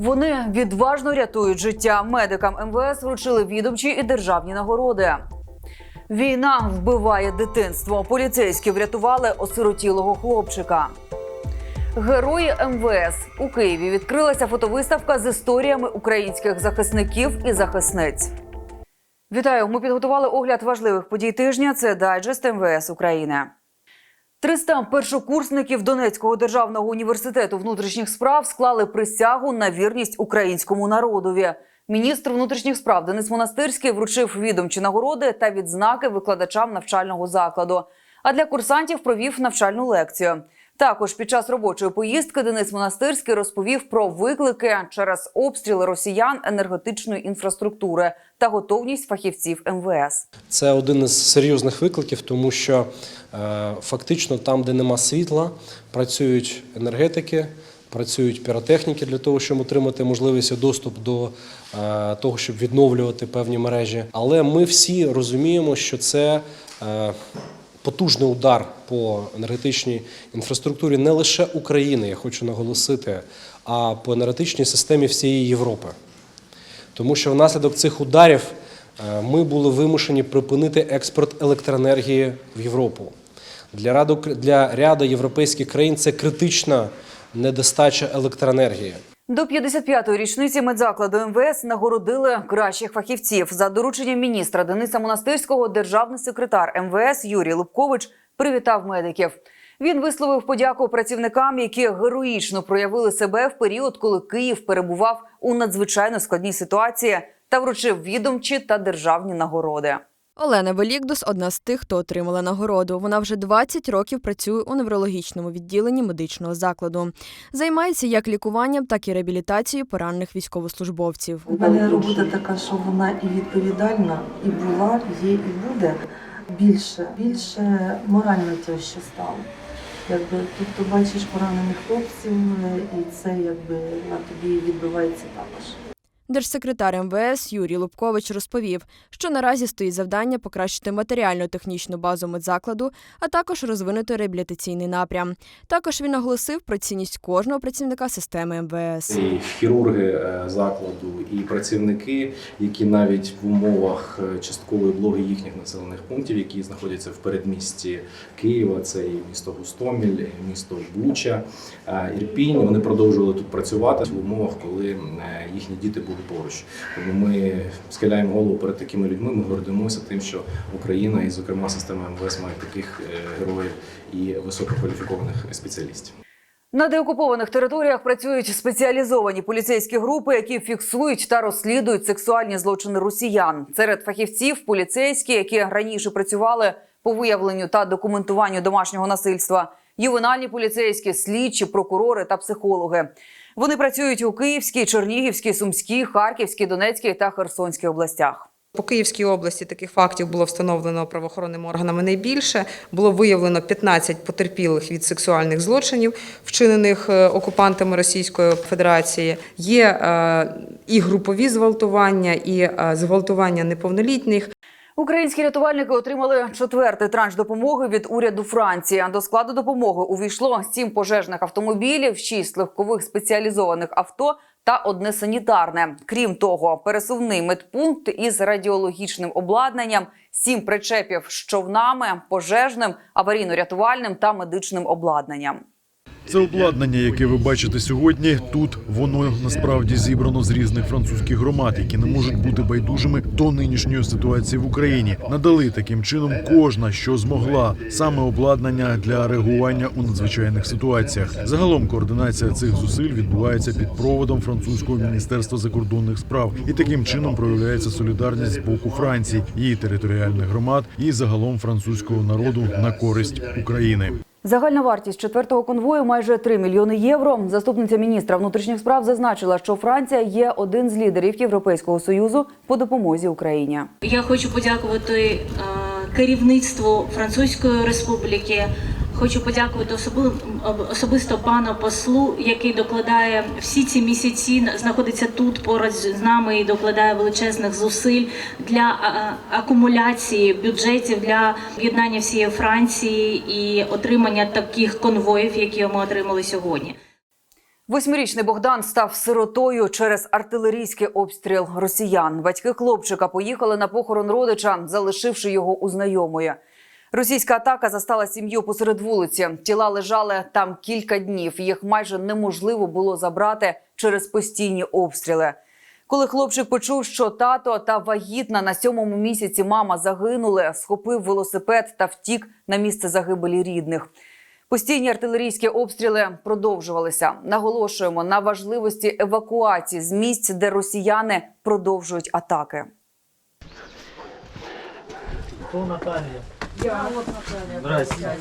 Вони відважно рятують життя. Медикам МВС вручили відомчі і державні нагороди. Війна вбиває дитинство. Поліцейські врятували осиротілого хлопчика. Герої МВС у Києві відкрилася фотовиставка з історіями українських захисників і захисниць. Вітаю! Ми підготували огляд важливих подій тижня. Це дайджест МВС України. 300 першокурсників Донецького державного університету внутрішніх справ склали присягу на вірність українському народові. Міністр внутрішніх справ Денис Монастирський вручив відомчі нагороди та відзнаки викладачам навчального закладу. А для курсантів провів навчальну лекцію. Також під час робочої поїздки Денис Монастирський розповів про виклики через обстріли росіян енергетичної інфраструктури та готовність фахівців МВС. Це один із серйозних викликів, тому що е, фактично там, де нема світла, працюють енергетики, працюють піротехніки для того, щоб отримати можливість доступ до е, того, щоб відновлювати певні мережі. Але ми всі розуміємо, що це е, потужний удар по енергетичній інфраструктурі не лише України, я хочу наголосити, а по енергетичній системі всієї Європи. Тому що внаслідок цих ударів е, ми були вимушені припинити експорт електроенергії в Європу. Для ряду, для ряду європейських країн це критична недостача електроенергії. До 55-ї річниці медзакладу МВС нагородили кращих фахівців. За дорученням міністра Дениса Монастирського державний секретар МВС Юрій Лубкович привітав медиків. Він висловив подяку працівникам, які героїчно проявили себе в період, коли Київ перебував у надзвичайно складній ситуації та вручив відомчі та державні нагороди. Олена Велікдус одна з тих, хто отримала нагороду. Вона вже 20 років працює у неврологічному відділенні медичного закладу. Займається як лікуванням, так і реабілітацією поранених військовослужбовців. У мене робота така, що вона і відповідальна, і була, є, і буде більше, більше морально тяжче стало. Якби тобто бачиш поранених хлопців, і це якби на тобі відбивається також. Держсекретар МВС Юрій Лубкович розповів, що наразі стоїть завдання покращити матеріально-технічну базу медзакладу, а також розвинути реабілітаційний напрям. Також він наголосив про цінність кожного працівника системи МВС. І хірурги е, закладу, і працівники, які навіть в умовах е, часткової облоги їхніх населених пунктів, які знаходяться в передмісті Києва, це і місто Гостоміль, і місто Буча, е, Ірпінь. Вони продовжували тут працювати в умовах, коли їхні діти були поруч. Тому ми схиляємо голову перед такими людьми. Ми гордимося тим, що Україна і, зокрема, система МВС має таких е, героїв і висококваліфікованих спеціалістів. На деокупованих територіях працюють спеціалізовані поліцейські групи, які фіксують та розслідують сексуальні злочини росіян. Серед фахівців поліцейські, які раніше працювали по виявленню та документуванню домашнього насильства, ювенальні поліцейські, слідчі, прокурори та психологи. Вони працюють у Київській, Чернігівській, Сумській, Харківській, Донецькій та Херсонській областях. По Київській області таких фактів було встановлено правоохоронними органами найбільше. Було виявлено 15 потерпілих від сексуальних злочинів, вчинених е, окупантами Російської Федерації. Є е, і групові зґвалтування, і е, зґвалтування неповнолітніх. Українські рятувальники отримали четвертий транш допомоги від уряду Франції. До складу допомоги увійшло сім пожежних автомобілів, шість легкових спеціалізованих авто та одне санітарне. Крім того, пересувний медпункт із радіологічним обладнанням, сім причепів з човнами, пожежним, аварійно-рятувальним та медичним обладнанням. Це обладнання, яке ви бачите сьогодні. Тут воно насправді зібрано з різних французьких громад, які не можуть бути байдужими до нинішньої ситуації в Україні. Надали таким чином кожна, що змогла, саме обладнання для реагування у надзвичайних ситуаціях. Загалом координація цих зусиль відбувається під проводом французького міністерства закордонних справ, і таким чином проявляється солідарність з боку Франції, її територіальних громад і загалом французького народу на користь України. Загальна вартість четвертого конвою майже 3 мільйони євро. Заступниця міністра внутрішніх справ зазначила, що Франція є один з лідерів Європейського союзу по допомозі Україні. Я хочу подякувати е, керівництву Французької республіки. Хочу подякувати особи- особисто пану послу, який докладає всі ці місяці, знаходиться тут поруч з нами і докладає величезних зусиль для акумуляції бюджетів для об'єднання всієї Франції і отримання таких конвоїв, які ми отримали сьогодні. Восьмирічний Богдан став сиротою через артилерійський обстріл росіян. Батьки хлопчика поїхали на похорон родича, залишивши його у знайомої. Російська атака застала сім'ю посеред вулиці. Тіла лежали там кілька днів. Їх майже неможливо було забрати через постійні обстріли. Коли хлопчик почув, що тато та вагітна на сьомому місяці мама загинули, схопив велосипед та втік на місце загибелі рідних. Постійні артилерійські обстріли продовжувалися. Наголошуємо на важливості евакуації з місць, де росіяни продовжують атаки. Кто Наталья? Я вот Наталья. Здравствуйте.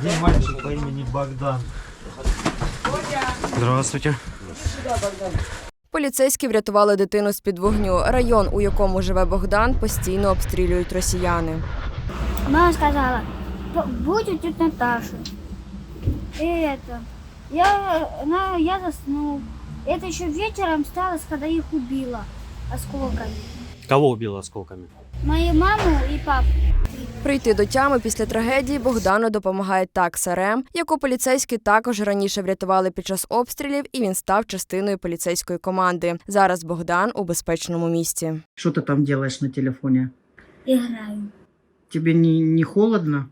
Где мальчик по имени Богдан? Здравствуйте. Поліцейські врятували дитину з під вогню. Район, у якому живе Богдан, постійно обстрілюють росіяни. Мама сказала, будь у тети Наташи. И это, я, на, я заснул. Это еще вечером сталось, когда их убила осколками. Кого убила осколками? Мою маму и папу. Прийти до тями після трагедії Богдану допомагає такса РЕМ, яку поліцейські також раніше врятували під час обстрілів, і він став частиною поліцейської команди. Зараз Богдан у безпечному місці. Что ты там делаешь на телефоне? Играю. Тебе не, не холодно?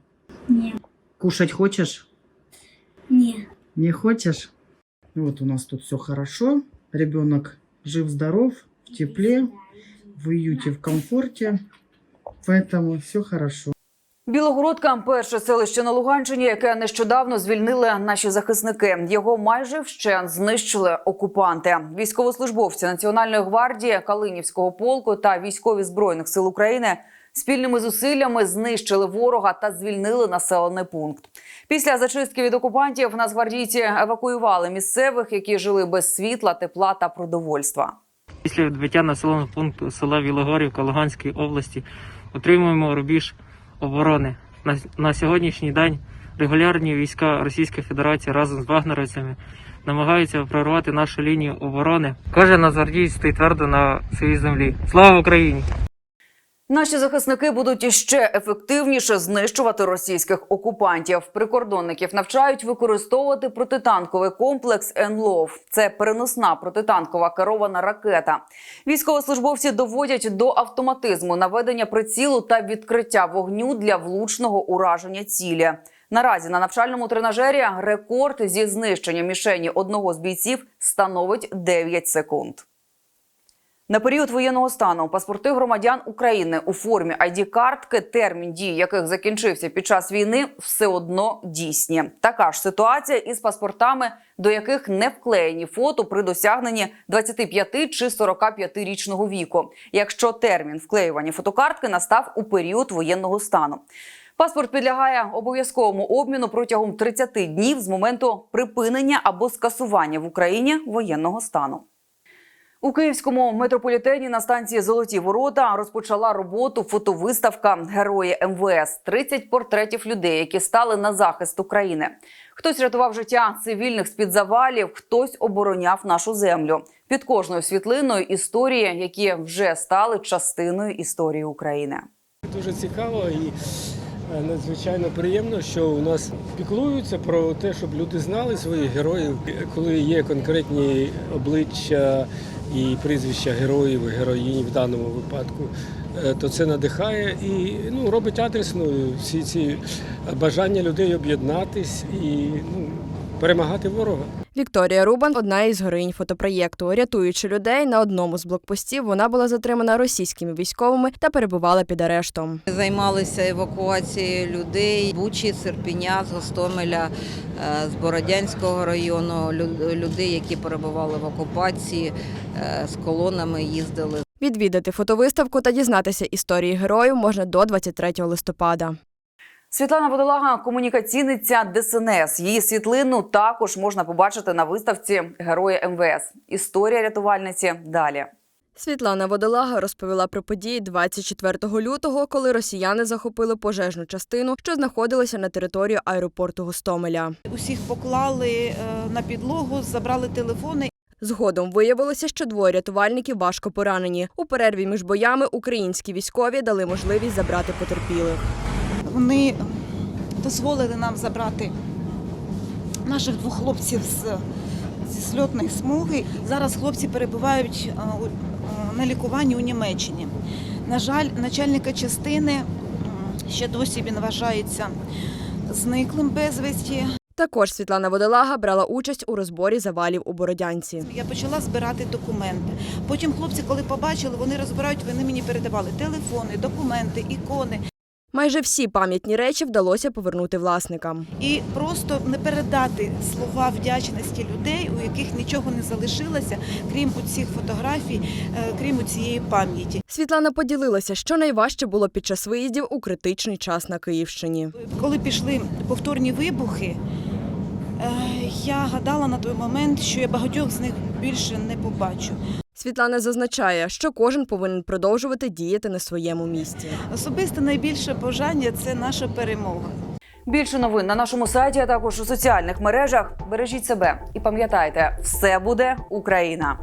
Не, Кушать хочешь? не. Не хочешь? Вот у нас тут все хорошо. Ребенок жив-здоров, в тепле, в уюте, в комфорте. Поэтому все хорошо. Білогородка перше селище на Луганщині, яке нещодавно звільнили наші захисники. Його майже вщент знищили окупанти. Військовослужбовці Національної гвардії, Калинівського полку та військові збройних сил України спільними зусиллями знищили ворога та звільнили населений пункт. Після зачистки від окупантів нацгвардійці евакуювали місцевих, які жили без світла, тепла та продовольства. Після відбиття населеного пункту села Вілогорівка Луганської області отримуємо рубіж оборони. На, на сьогоднішній день регулярні війська Російської Федерації разом з вагнерівцями намагаються прорвати нашу лінію оборони. Кожен нацгвардієць стоїть твердо на своїй землі. Слава Україні! Наші захисники будуть іще ефективніше знищувати російських окупантів. Прикордонників навчають використовувати протитанковий комплекс «Енлов». Це переносна протитанкова керована ракета. Військовослужбовці доводять до автоматизму наведення прицілу та відкриття вогню для влучного ураження цілі. Наразі на навчальному тренажері рекорд зі знищення мішені одного з бійців становить 9 секунд. На період воєнного стану паспорти громадян України у формі ID-картки, термін дії яких закінчився під час війни, все одно дійсні. Така ж ситуація із паспортами, до яких не вклеєні фото при досягненні 25 чи 45-річного віку, якщо термін вклеювання фотокартки настав у період воєнного стану. Паспорт підлягає обов'язковому обміну протягом 30 днів з моменту припинення або скасування в Україні воєнного стану. У київському метрополітені на станції Золоті Ворота розпочала роботу фотовиставка Герої МВС 30 портретів людей, які стали на захист України. Хтось рятував життя цивільних з під завалів, хтось обороняв нашу землю. Під кожною світлиною історії, які вже стали частиною історії України. Дуже цікаво і надзвичайно приємно, що у нас піклуються про те, щоб люди знали своїх героїв. Коли є конкретні обличчя і прізвища героїв, і героїнь в даному випадку, е, то це надихає і ну, робить адресною всі ці бажання людей об'єднатись і ну, перемагати ворога. Вікторія Рубан одна із героїнь фотопроєкту. Рятуючи людей на одному з блокпостів, вона була затримана російськими військовими та перебувала під арештом. Займалися евакуацією людей Бучі, Серпіня, з Гостомеля, е, з Бородянського району. лю- Людей, які перебували в окупації, е, з колонами їздили. Відвідати фотовиставку та дізнатися історії героїв можна до 23 листопада. Світлана Водолага комунікаційниця ДСНС. Її світлину також можна побачити на виставці Герої МВС. Історія рятувальниці далі. Світлана Водолага розповіла про події 24 лютого, коли росіяни захопили пожежну частину, що знаходилася на території аеропорту Гостомеля. Усіх поклали е, на підлогу, забрали телефони. Згодом виявилося, що двоє рятувальників важко поранені. У перерві між боями українські військові дали можливість забрати потерпілих. Вони дозволили нам забрати наших двох хлопців з, зі сльотної смуги. Зараз хлопці перебувають е, е, на лікуванні у Німеччині. На жаль, начальника частини ще досі він вважається зниклим безвісті. Також Світлана Водолага брала участь у розборі завалів у Бородянці. Я почала збирати документи. Потім хлопці, коли побачили, вони розбирають, вони мені передавали телефони, документи, ікони. Майже всі пам'ятні речі вдалося повернути власникам. І просто не передати слова вдячності людей, у яких нічого не залишилося, крім у цих фотографій, е, крім цієї пам'яті. Світлана поділилася, що найважче було під час виїздів у критичний час на Київщині. Коли пішли повторні вибухи, е, я гадала на той момент, що я багатьох з них більше не побачу. Світлана зазначає, що кожен повинен продовжувати діяти на своєму місці. Особисте найбільше бажання це наша перемога. Більше новин на нашому сайті, а також у соціальних мережах. Бережіть себе і пам'ятайте, все буде Україна.